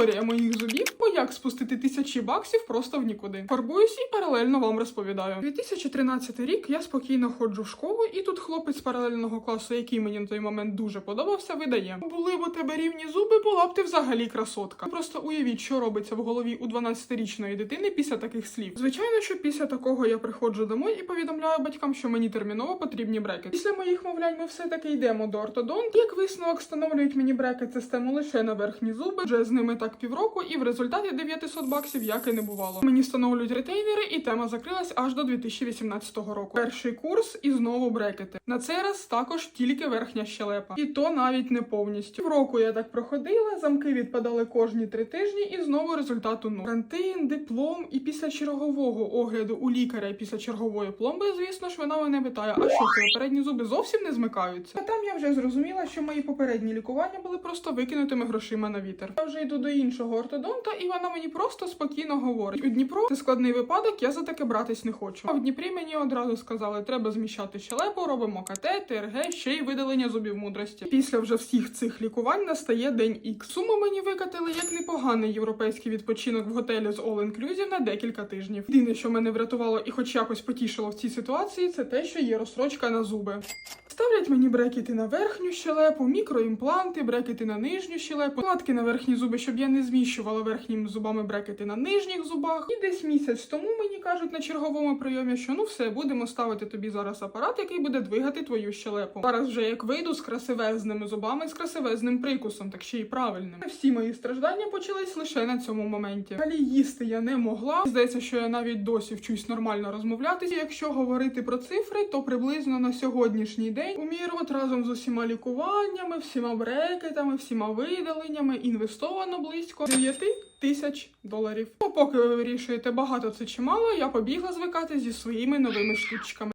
Історія моїх зубів, бо як спустити тисячі баксів просто в нікуди. Фарбуюсь і паралельно вам розповідаю. 2013 рік я спокійно ходжу в школу, і тут хлопець паралельного класу, який мені на той момент дуже подобався, видає: були б у тебе рівні зуби, була б ти взагалі красотка. Просто уявіть, що робиться в голові у 12-річної дитини після таких слів. Звичайно, що після такого я приходжу домой і повідомляю батькам, що мені терміново потрібні брекети. Після моїх мовлянь ми все таки йдемо до ортодонта. Як висновок встановлюють мені брекет систему лише на верхні зуби. Вже з ними так півроку, і в результаті 900 баксів як і не бувало. Мені встановлюють ретейнери, і тема закрилась аж до 2018 року. Перший курс і знову брекети. На цей раз також тільки верхня щелепа, і то навіть не повністю. В року я так проходила, замки відпадали кожні три тижні, і знову результату нуль. Карантин, диплом, і після чергового огляду у лікаря і після чергової пломби, звісно ж, вона мене питає: а що це передні зуби зовсім не змикаються? А там я вже зрозуміла, що мої попередні лікування були просто викинутими грошима на вітер. Я вже йду до іншого ортодонта, і вона мені просто спокійно говорить: у Дніпро це складний випадок, я за таке братись не хочу. А в Дніпрі мені одразу сказали, треба зміщати щелепу, робимо КТ, ТРГ, ще й видалення зубів мудрості. Після вже всіх цих лікувань настає день Ікс. Суму мені викатили як непоганий європейський відпочинок в готелі з All Inclusive на декілька тижнів. Єдине, що мене врятувало і хоч якось потішило в цій ситуації, це те, що є розстрочка на зуби. Ставлять мені брекети на верхню щелепу, мікроімпланти, брекети на нижню щелепу, платки на верхні зуби, щоб я не зміщувала верхніми зубами брекети на нижніх зубах. І десь місяць тому мені кажуть на черговому прийомі, що ну все, будемо ставити тобі зараз апарат, який буде двигати твою щелепу. Зараз вже як вийду з красивезними зубами, з красивезним прикусом, так ще й правильним. Всі мої страждання почались лише на цьому моменті. Далі їсти я не могла. Здається, що я навіть досі вчусь нормально розмовляти. Якщо говорити про цифри, то приблизно на сьогоднішній день у мій разом з усіма лікуваннями, всіма брекетами, всіма видаленнями інвестовано близько 9 тисяч доларів. Ну, поки ви вирішуєте багато це чи мало, я побігла звикати зі своїми новими штучками.